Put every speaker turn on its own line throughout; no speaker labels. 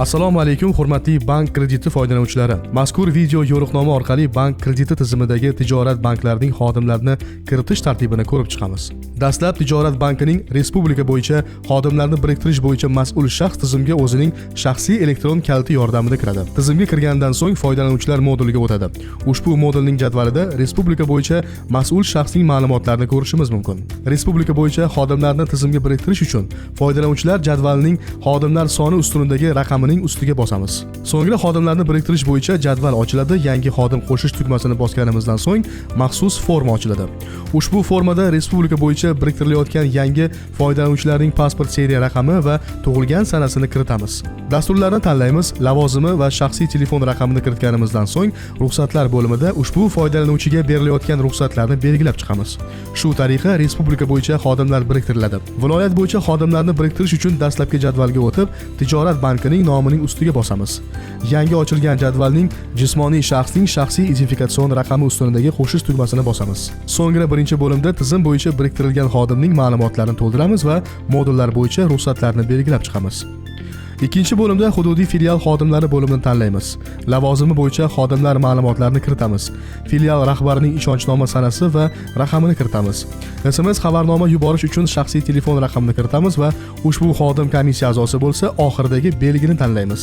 assalomu alaykum hurmatli bank krediti foydalanuvchilari. Mazkur video yo'riqnoma orqali bank krediti tizimidagi tijorat banklarining xodimlarini kiritish tartibini ko'rib chiqamiz. Dastlab tijorat bankining respublika bo'yicha xodimlarni biriktirish bo'yicha mas'ul shaxs tizimga o'zining shaxsiy elektron kaliti yordamida kiradi. Tizimga kirgandan so'ng foydalanuvchilar moduliga o'tadi. Ushbu modulning jadvalida respublika bo'yicha mas'ul shaxsning ma'lumotlarini ko'rishimiz mumkin. Respublika bo'yicha xodimlarni tizimga biriktirish uchun foydalanuvchilar jadvalining xodimlar soni ustunidagi raqamining ustiga bosamiz. So'ngra xodimlarni biriktirish bo'yicha jadval ochiladi. Yangi xodim qo'shish tugmasini bosganimizdan so'ng maxsus forma ochiladi. Ushbu formada respublika bo'yicha biriktirilayotgan yangi foydalanuvchilarning pasport seriya raqami va tug'ilgan sanasini kiritamiz. Dasturlarni tanlaymiz lavozimi va shaxsiy telefon raqamini kiritganimizdan so'ng ruxsatlar bo'limida ushbu foydalanuvchiga berilayotgan ruxsatlarni belgilab chiqamiz. Shu tariqa respublika bo'yicha xodimlar biriktiriladi. Viloyat bo'yicha xodimlarni biriktirish uchun dastlabki jadvalga o'tib tijorat bankining nomining ustiga bosamiz. Yangi ochilgan jadvalning jismoniy shaxsning shaxsiy identifikatsion raqami ustunidagi qo'shish tugmasini bosamiz. So'ngra birinchi bo'limda tizim bo'yicha biriktirilgan xodimning ma'lumotlarini to'ldiramiz va modullar bo'yicha ruxsatlarni belgilab chiqamiz. Ikkinchi bo'limda hududiy filial xodimlari bo'limini tanlaymiz. Lavozimi bo'yicha xodimlar ma'lumotlarini kiritamiz. Filial rahbarining ishonchnoma sanasi va raqamini kiritamiz. Sms xabarnoma yuborish uchun shaxsiy telefon raqamini kiritamiz va ushbu xodim komissiya a'zosi bo'lsa oxiridagi belgini tanlaymiz.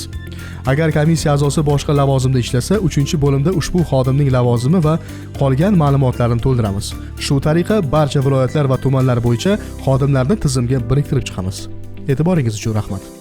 Agar komissiya a'zosi boshqa lavozimda ishlasa uchinchi bo'limda ushbu xodimning lavozimi va qolgan ma'lumotlarini to'ldiramiz. Shu tariqa barcha viloyatlar va tumanlar bo'yicha xodimlarni tizimga biriktirib chiqamiz. E'tiboringiz uchun rahmat.